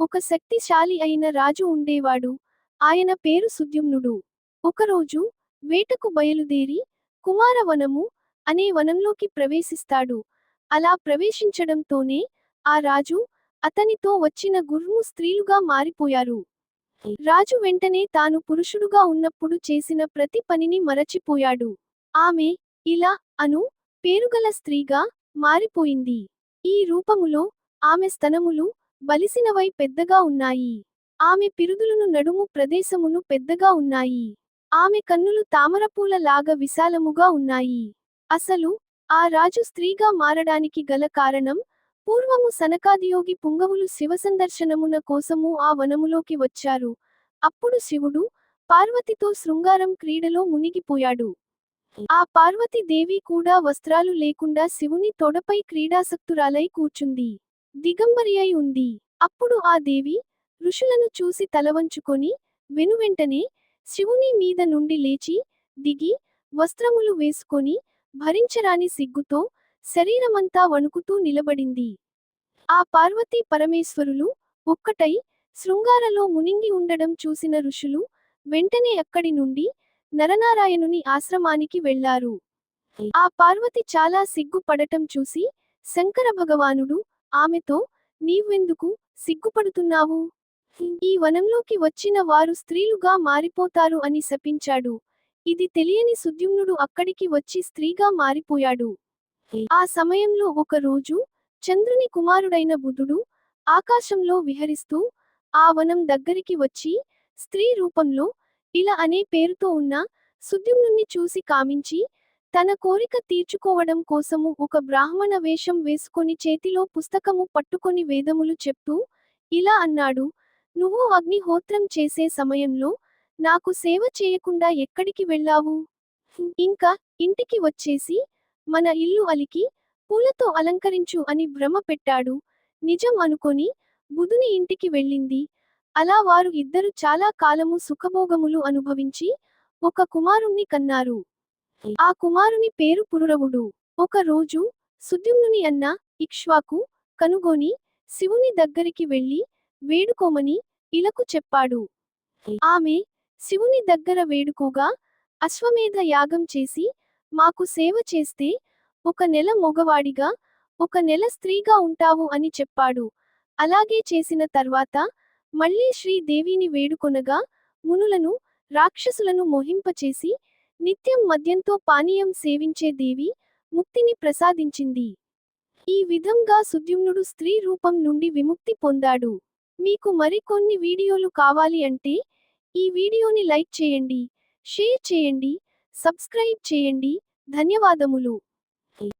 ఒక శక్తిశాలి అయిన రాజు ఉండేవాడు. ఆయన పేరు సుద్యుమ్నుడు. ఒకరోజు వేటకు బయలుదేరి కుమారవనము అనే వనంలోకి ప్రవేశిస్తాడు. అలా ప్రవేశించడంతోనే ఆ రాజు అతనితో వచ్చిన గుర్ము స్త్రీలుగా మారిపోయారు. రాజు వెంటనే తాను పురుషుడుగా ఉన్నప్పుడు చేసిన ప్రతి పనిని మరచిపోయాడు. ఆమె ఇలా అను పేరుగల స్త్రీగా మారిపోయింది. ఈ రూపములో ఆమె స్తనములు బలిసినవై పెద్దగా ఉన్నాయి. ఆమె పిరుదులును నడుము ప్రదేశమును పెద్దగా ఉన్నాయి. ఆమె కన్నులు తామరపూల లాగా విశాలముగా ఉన్నాయి. అసలు ఆ రాజు స్త్రీగా మారడానికి గల కారణం పూర్వము సనకాదియోగి పుంగవులు శివసందర్శనమున కోసము ఆ వనములోకి వచ్చారు. అప్పుడు శివుడు పార్వతితో శృంగారం క్రీడలో మునిగిపోయాడు. ఆ పార్వతి దేవి కూడా వస్త్రాలు లేకుండా శివుని తొడపై క్రీడాసక్తురాలై కూర్చుంది. దిగంబరి అయి ఉంది. అప్పుడు ఆ దేవి ఋషులను చూసి తలవంచుకొని వెనువెంటనే శివుని మీద నుండి లేచి దిగి వస్త్రములు వేసుకొని భరించరాని సిగ్గుతో శరీరమంతా వణుకుతూ నిలబడింది. ఆ పార్వతీ పరమేశ్వరులు ఒక్కటై శృంగారలో మునింగి ఉండడం చూసిన ఋషులు వెంటనే అక్కడి నుండి నరనారాయణుని ఆశ్రమానికి వెళ్ళారు ఆ పార్వతి చాలా సిగ్గుపడటం చూసి శంకర భగవానుడు ఆమెతో నీవెందుకు సిగ్గుపడుతున్నావు? ఈ వనంలోకి వచ్చిన వారు స్త్రీలుగా మారిపోతారు అని శపించాడు. ఇది తెలియని సుద్యుమ్నుడు అక్కడికి వచ్చి స్త్రీగా మారిపోయాడు. ఆ సమయంలో ఒక రోజు చంద్రుని కుమారుడైన బుధుడు ఆకాశంలో విహరిస్తూ ఆ వనం దగ్గరికి వచ్చి స్త్రీ రూపంలో ఇలా అనే పేరుతో ఉన్న సుద్యుమ్నుణ్ణి చూసి కామించి తన కోరిక తీర్చుకోవడం కోసము ఒక బ్రాహ్మణ వేషం వేసుకొని చేతిలో పుస్తకము పట్టుకొని వేదములు చెప్తూ ఇలా అన్నాడు నువ్వు అగ్నిహోత్రం చేసే సమయంలో నాకు సేవ చేయకుండా ఎక్కడికి వెళ్ళావు? ఇంకా ఇంటికి వచ్చేసి మన ఇల్లు అలికి పూలతో అలంకరించు అని భ్రమ పెట్టాడు. నిజం అనుకొని బుధుని ఇంటికి వెళ్ళింది. అలా వారు ఇద్దరు చాలా కాలము సుఖభోగములు అనుభవించి ఒక కుమారుణ్ణి కన్నారు. ఆ కుమారుని పేరు పురురవుడు ఒక రోజు సుద్యుమ్నుని అన్న ఇక్ష్వాకు కనుగొని శివుని దగ్గరికి వెళ్ళి వేడుకోమని ఇలకు చెప్పాడు. ఆమె శివుని దగ్గర వేడుకోగా అశ్వమేధ యాగం చేసి మాకు సేవ చేస్తే ఒక నెల మొగవాడిగా ఒక నెల స్త్రీగా ఉంటావు అని చెప్పాడు. అలాగే చేసిన తర్వాత మళ్ళీ శ్రీదేవిని వేడుకొనగా మునులను రాక్షసులను మోహింపచేసి నిత్యం మద్యంతో పానీయం సేవించే దేవి ముక్తిని ప్రసాదించింది. ఈ విధంగా సుద్యుమ్నుడు స్త్రీ రూపం నుండి విముక్తి పొందాడు. మీకు మరికొన్ని వీడియోలు కావాలి అంటే ఈ వీడియోని లైక్ చేయండి షేర్ చేయండి సబ్స్క్రైబ్ చేయండి. ధన్యవాదములు.